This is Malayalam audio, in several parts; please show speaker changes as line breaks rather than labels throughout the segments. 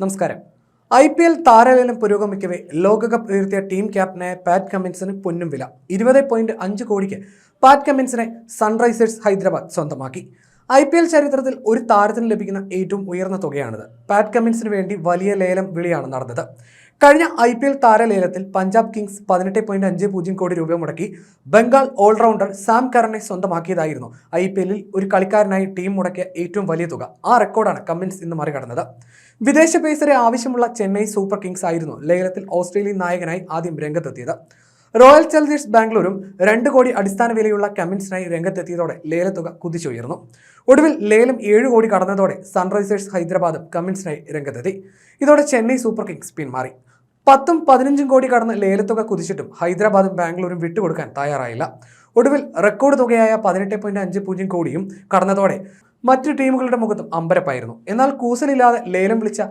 നമസ്കാരം. ഐ പി എൽ താരലേലം പുരോഗമിക്കവേ ലോകകപ്പ് ഉയർത്തിയ ടീം ക്യാപ്റ്റനായ പാറ്റ് കമ്മിൻസിന് പൊന്നും വില. ഇരുപത് പോയിന്റ് അഞ്ച് കോടിക്ക് പാറ്റ് കമ്മിൻസിനെ സൺറൈസേഴ്സ് ഹൈദരാബാദ് സ്വന്തമാക്കി. ഐ പി എൽ ചരിത്രത്തിൽ ഒരു താരത്തിന് ലഭിക്കുന്ന ഏറ്റവും ഉയർന്ന തുകയാണിത്. പാറ്റ് കമ്മിൻസിന് വേണ്ടി വലിയ ലേലം വിളിയാണ് നടന്നത്. കഴിഞ്ഞ ഐ പി എൽ താരലേലത്തിൽ പഞ്ചാബ് കിങ്സ് പതിനെട്ട് പോയിന്റ് അഞ്ച് പൂജ്യം കോടി രൂപ മുടക്കി ബംഗാൾ ഓൾറൗണ്ടർ സാം കറനെ സ്വന്തമാക്കിയതായിരുന്നു. ഐ പി എല്ലിൽ ഒരു കളിക്കാരനായി ടീം മുടക്കിയ ഏറ്റവും വലിയ തുക. ആ റെക്കോർഡാണ് കമ്മിൻസ് ഇന്ന് മറികടന്നത്. വിദേശ പേസറെ ആവശ്യമുള്ള ചെന്നൈ സൂപ്പർ കിങ്സ് ആയിരുന്നു. ലേലത്തിൽ ഓസ്ട്രേലിയൻ നായകനായി ആദ്യം രംഗത്തെത്തിയത്. റോയൽ ചലഞ്ചേഴ്സ് ബാംഗ്ലൂരും രണ്ട് കോടി അടിസ്ഥാന വിലയുള്ള കമ്മിൻസിനായി രംഗത്തെത്തിയതോടെ ലേലത്തുക കുതിച്ചുയർന്നു. ഒടുവിൽ ലേലം ഏഴ് കോടി കടന്നതോടെ സൺറൈസേഴ്സ് ഹൈദരാബാദും കമ്മിൻസിനായി രംഗത്തെത്തി. ഇതോടെ ചെന്നൈ സൂപ്പർ കിങ്സ് പിന്മാറി. പത്തും പതിനഞ്ചും കോടി കടന്ന് ലേലത്തുക കുതിച്ചിട്ടും ഹൈദരാബാദും ബാംഗ്ലൂരും വിട്ടുകൊടുക്കാൻ തയ്യാറായില്ല. ഒടുവിൽ റെക്കോർഡ് തുകയായ പതിനെട്ട് പോയിന്റ് അഞ്ച് പൂജ്യം കോടിയും കടന്നതോടെ മറ്റു ടീമുകളുടെ മുഖത്തും അമ്പരപ്പായിരുന്നു. എന്നാൽ കൂസലില്ലാതെ ലേലം വിളിച്ച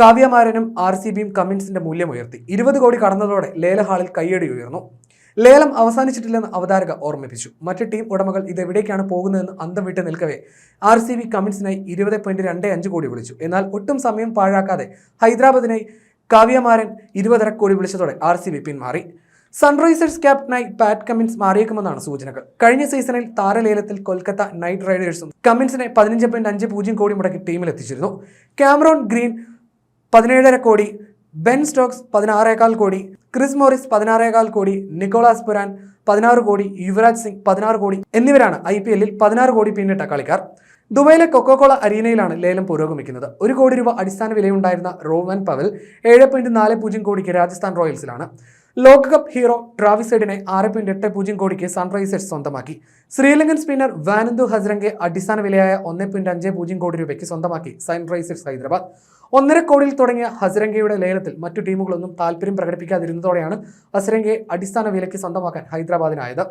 കാവ്യമാരനും ആർ സി ബിയും കമ്മിൻസിന്റെ മൂല്യം ഉയർത്തി ഇരുപത് കോടി കടന്നതോടെ ലേലഹാളിൽ കയ്യടി ഉയർന്നു. ലേലം അവസാനിച്ചിട്ടില്ലെന്ന് അവതാരക ഓർമ്മിപ്പിച്ചു. മറ്റ് ടീം ഉടമകൾ ഇതെവിടേക്കാണ് പോകുന്നതെന്ന് അന്തം വിട്ട് നിൽക്കവേ ആർ സി ബി കമ്മിൻസിനായി ഇരുപത് പോയിന്റ് രണ്ട് അഞ്ച് കോടി വിളിച്ചു. എന്നാൽ ഒട്ടും സമയം പാഴാക്കാതെ ഹൈദരാബാദിനായി കാവ്യമാരൻ ഇരുപതര കോടി വിളിച്ചതോടെ ആർ സി ബി പിന്മാറി. സൺറൈസേഴ്സ് ക്യാപ്റ്റനായി പാറ്റ് കമ്മിൻസ് മാറിയേക്കുമെന്നാണ് സൂചനകൾ. കഴിഞ്ഞ സീസണിൽ താരലേലത്തിൽ കൊൽക്കത്ത നൈറ്റ് റൈഡേഴ്സും കമ്മിൻസിനെ പതിനഞ്ച് പോയിന്റ് അഞ്ച് പൂജ്യം കോടി മുടക്കി ടീമിലെത്തിച്ചിരുന്നു. ക്യാമറോൺ ഗ്രീൻ പതിനേഴര കോടി ബെൻ സ്റ്റോക്സ് പതിനാറേകാൽ കോടി ക്രിസ് മോറിസ് പതിനാറേകാൽ കോടി നിക്കോളാസ് പുരാൻ പതിനാറ് കോടി യുവരാജ് സിംഗ് പതിനാറ് കോടി എന്നിവരാണ് ഐ പി എല്ലിൽ പതിനാറ് കോടി പിന്നിട്ട കളിക്കാർ. ദുബൈയിലെ കൊക്കോകോള അരീനയിലാണ് ലേലം പുരോഗമിക്കുന്നത്. ഒരു കോടി രൂപ അടിസ്ഥാന വിലയുണ്ടായിരുന്ന റോവൻ പവൽ ഏഴ് പോയിന്റ് നാല് പൂജ്യം കോടിക്ക് രാജസ്ഥാൻ റോയൽസിലാണ്. ലോകകപ്പ് ഹീറോ ട്രാവിസ് ആറ് പോയിന്റ് എട്ട് പൂജ്യം കോടിക്ക് സൺറൈസേഴ്സ് സ്വന്തമാക്കി. ശ്രീലങ്കൻ സ്പിന്നർ വാനന്ദു ഹസ്രംഗെ അടിസ്ഥാന വിലയായ ഒന്ന് പോയിന്റ് അഞ്ച് പൂജ്യം കോടി രൂപയ്ക്ക് സ്വന്തമാക്കി സൺറൈസേഴ്സ് ഹൈദരാബാദ്. ഒന്നര കോടിയിൽ തുടങ്ങിയ ഹസരംഗയുടെ ലേലത്തിൽ മറ്റു ടീമുകളൊന്നും താല്പര്യം പ്രകടിപ്പിക്കാതിരുന്നതോടെയാണ് ഹസരംഗയെ അടിസ്ഥാന വിലയ്ക്ക് സ്വന്തമാക്കാൻ ഹൈദരാബാദിനായത്.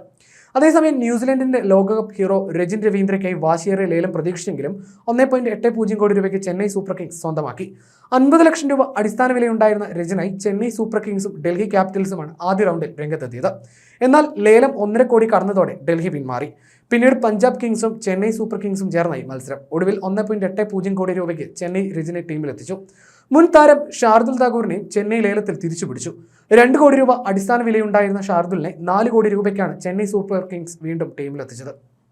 അതേസമയം ന്യൂസിലൻഡിന്റെ ലോകകപ്പ് ഹീറോ രജിൻ രവീന്ദ്രയ്ക്കായി വാശിയേറിയ ലേലം പ്രതീക്ഷിച്ചെങ്കിലും ഒന്നേ പോയിന്റ് എട്ട് പൂജ്യം കോടി രൂപയ്ക്ക് ചെന്നൈ സൂപ്പർ കിങ്സ് സ്വന്തമാക്കി. അൻപത് ലക്ഷം രൂപ അടിസ്ഥാന വിലയുണ്ടായിരുന്ന രജനായി ചെന്നൈ സൂപ്പർ കിങ്സും ഡൽഹി ക്യാപിറ്റൽസുമാണ് ആദ്യ റൗണ്ടിൽ രംഗത്തെത്തിയത്. എന്നാൽ ലേലം ഒന്നര കോടി കടന്നതോടെ ഡൽഹി പിന്മാറി. പിന്നീട് പഞ്ചാബ് കിങ്സും ചെന്നൈ സൂപ്പർ കിങ്സും ചേർന്നായി മത്സരം. ഒടുവിൽ ഒന്ന് പോയിന്റ് എട്ട് പൂജ്യം കോടി രൂപയ്ക്ക് ചെന്നൈ രജനെ ടീമിലെത്തിച്ചു. മുൻ താരം ഷാർദുൽ താക്കൂറിനെയും ചെന്നൈ ലേലത്തിൽ തിരിച്ചു പിടിച്ചു. രണ്ട് കോടി രൂപ അടിസ്ഥാന വിലയുണ്ടായിരുന്ന ഷാർദുലിനെ നാല് കോടി രൂപയ്ക്കാണ് ചെന്നൈ സൂപ്പർ കിങ്സ് വീണ്ടും ടീമിലെത്തിച്ചത്.